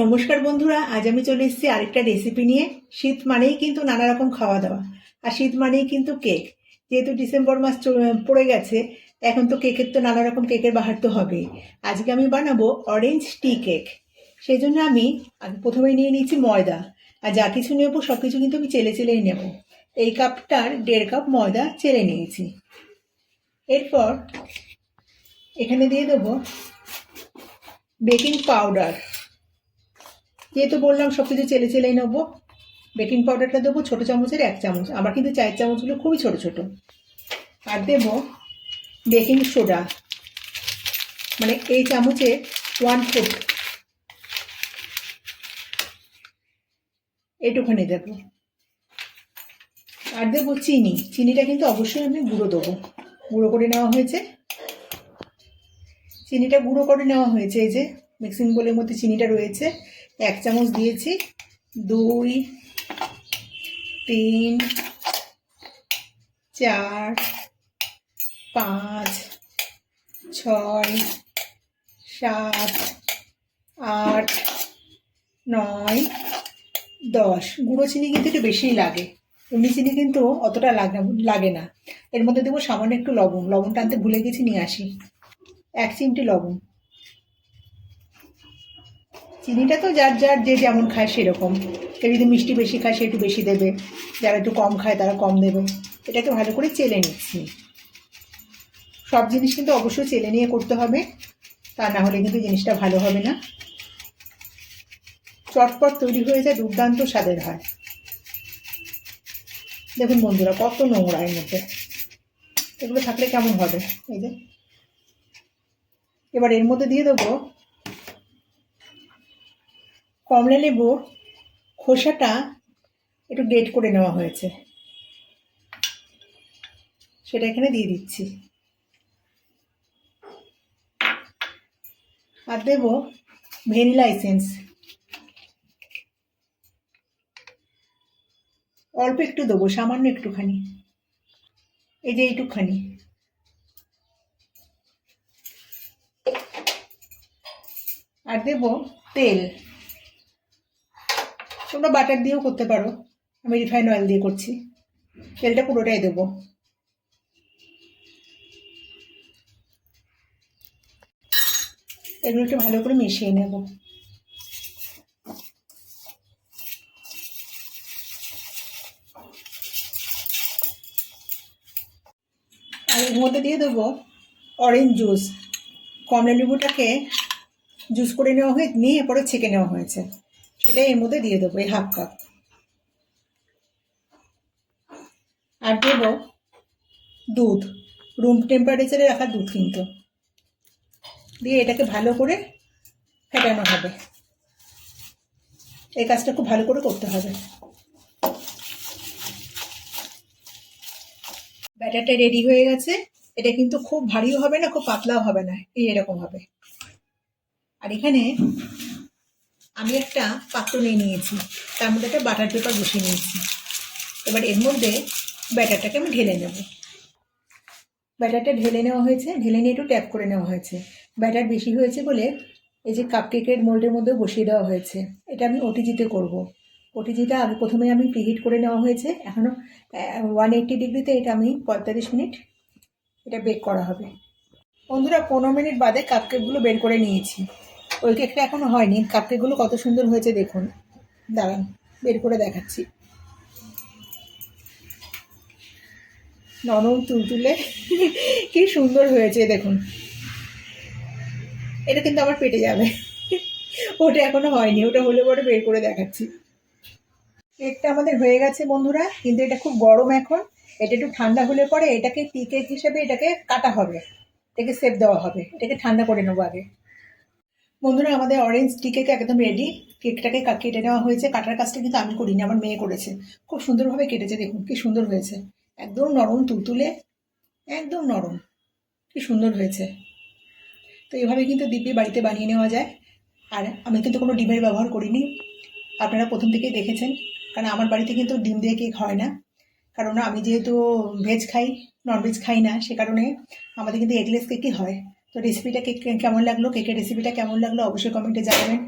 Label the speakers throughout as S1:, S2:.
S1: নমস্কার বন্ধুরা আজ আমি চলে এসেছি আরেকটা রেসিপি নিয়ে শীত মানেই কিন্তু নানা রকম খাওয়া দাওয়া আর শীত মানেই কিন্তু কেক যেহেতু ডিসেম্বর মাস পড়ে গেছে এখন তো কেকের তো নানা রকম কেকের বাহার তো হবে আজকে আমি বানাবো অরেঞ্জ টি কেক সেই জন্য আমি প্রথমে নিয়ে নিয়েছি ময়দা আর যা কিছু নেবো সব কিছু কিন্তু আমি চেলে চেলেই নেব এই কাপটার দেড় কাপ ময়দা চেলে নিয়েছি এরপর এখানে দিয়ে দেবো বেকিং পাউডার যেহেতু বললাম সব কিছু চেলে চেলেই নেবো বেকিং পাউডারটা দেবো ছোটো চামচের এক চামচ আমার কিন্তু চায়ের চামচগুলো খুবই ছোটো ছোটো আর দেবো বেকিং সোডা মানে এই চামচে ওয়ান ফুট এটুখানি দেব আর দেবো চিনি চিনিটা কিন্তু অবশ্যই আমি গুঁড়ো দেবো গুঁড়ো করে নেওয়া হয়েছে চিনিটা গুঁড়ো করে নেওয়া হয়েছে এই যে মিক্সিং বোলের মধ্যে চিনিটা রয়েছে এক চামচ দিয়েছি দুই তিন চার পাঁচ ছয় সাত আট নয় দশ গুঁড়ো চিনি কিন্তু একটু বেশিই লাগে এমনি চিনি কিন্তু অতটা লাগে লাগে না এর মধ্যে দেবো সামান্য একটু লবণ লবণটা আনতে ভুলে গেছি নিয়ে আসি এক চিমটি লবণ চিনিটা তো যার যার যে যেমন খায় সেরকম কেউ যদি মিষ্টি বেশি খায় সে একটু বেশি দেবে যারা একটু কম খায় তারা কম দেবে এটাকে ভালো করে চেলে নিচ্ছি সব জিনিস কিন্তু অবশ্যই চেলে নিয়ে করতে হবে তা না হলে কিন্তু জিনিসটা ভালো হবে না চটপট তৈরি হয়ে যায় দুর্দান্ত স্বাদের হয় দেখুন বন্ধুরা কত নোংরা এর মধ্যে এগুলো থাকলে কেমন হবে এই যে এবার এর মধ্যে দিয়ে দেবো কমলা লেবুর খোসাটা একটু গ্রেট করে নেওয়া হয়েছে সেটা এখানে দিয়ে দিচ্ছি আর দেব ভ্যানিলা এসেন্স অল্প একটু দেবো সামান্য একটুখানি এই যে এইটুখানি আর দেব তেল তোমরা বাটার দিয়েও করতে পারো আমি রিফাইন অয়েল দিয়ে করছি তেলটা পুরোটাই দেবো এগুলো একটু ভালো করে মিশিয়ে নেব আর এর মধ্যে দিয়ে দেবো অরেঞ্জ জুস কমলা লেবুটাকে জুস করে নেওয়া হয়ে নিয়ে পরে ছেঁকে নেওয়া হয়েছে সেটা এর মধ্যে দিয়ে দেবো এই হাফ কাপ আর দেব দুধ রুম টেম্পারেচারে রাখার দুধ কিন্তু দিয়ে এটাকে ভালো করে ফেটানো হবে এই কাজটা খুব ভালো করে করতে হবে ব্যাটারটা রেডি হয়ে গেছে এটা কিন্তু খুব ভারীও হবে না খুব পাতলাও হবে না এই এরকম হবে আর এখানে আমি একটা পাত্র নিয়ে নিয়েছি তার মধ্যে একটা বাটার পেপার বসিয়ে নিয়েছি এবার এর মধ্যে ব্যাটারটাকে আমি ঢেলে নেব ব্যাটারটা ঢেলে নেওয়া হয়েছে ঢেলে নিয়ে একটু ট্যাপ করে নেওয়া হয়েছে ব্যাটার বেশি হয়েছে বলে এই যে কাপ কেকের মোল্ডের মধ্যে বসিয়ে দেওয়া হয়েছে এটা আমি ওটিজিতে করব ওটিজিটা আগে প্রথমে আমি প্রিহিট করে নেওয়া হয়েছে এখনও ওয়ান এইট্টি ডিগ্রিতে এটা আমি পঁয়তাল্লিশ মিনিট এটা বেক করা হবে বন্ধুরা পনেরো মিনিট বাদে কাপকেকগুলো বের করে নিয়েছি ওই কেকটা এখনও হয়নি কাপ কেকগুলো কত সুন্দর হয়েছে দেখুন দাঁড়ান বের করে দেখাচ্ছি নরম তুলতুলে কি সুন্দর হয়েছে দেখুন এটা কিন্তু আবার পেটে যাবে ওটা এখনো হয়নি ওটা হলে পরে বের করে দেখাচ্ছি কেকটা আমাদের হয়ে গেছে বন্ধুরা কিন্তু এটা খুব গরম এখন এটা একটু ঠান্ডা হলে পরে এটাকে টি কেক হিসেবে এটাকে কাটা হবে এটাকে সেপ দেওয়া হবে এটাকে ঠান্ডা করে নেবো আগে বন্ধুরা আমাদের অরেঞ্জ টিকে একদম রেডি কেকটাকে কেটে নেওয়া হয়েছে কাটার কাজটা কিন্তু আমি করিনি আমার মেয়ে করেছে খুব সুন্দরভাবে কেটেছে দেখুন কি সুন্দর হয়েছে একদম নরম তুলতুলে একদম নরম কি সুন্দর হয়েছে তো এভাবে কিন্তু দিব্যি বাড়িতে বানিয়ে নেওয়া যায় আর আমি কিন্তু কোনো ডিমের ব্যবহার করিনি আপনারা প্রথম থেকেই দেখেছেন কারণ আমার বাড়িতে কিন্তু ডিম দিয়ে কেক হয় না কারণ আমি যেহেতু ভেজ খাই ননভেজ খাই না সে কারণে আমাদের কিন্তু এগলেস কেকই হয় তো রেসিপিটা কেমন লাগলো কেকের রেসিপিটা কেমন লাগলো অবশ্যই কমেন্টে জানাবেন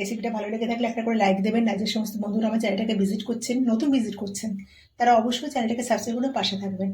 S1: রেসিপিটা ভালো লেগে থাকলে একটা করে লাইক দেবেন না যে সমস্ত বন্ধুরা আমার চ্যানেলটাকে ভিজিট করছেন নতুন ভিজিট করছেন তারা অবশ্যই চ্যানেলটাকে সাবস্ক্রাইব করে পাশে থাকবেন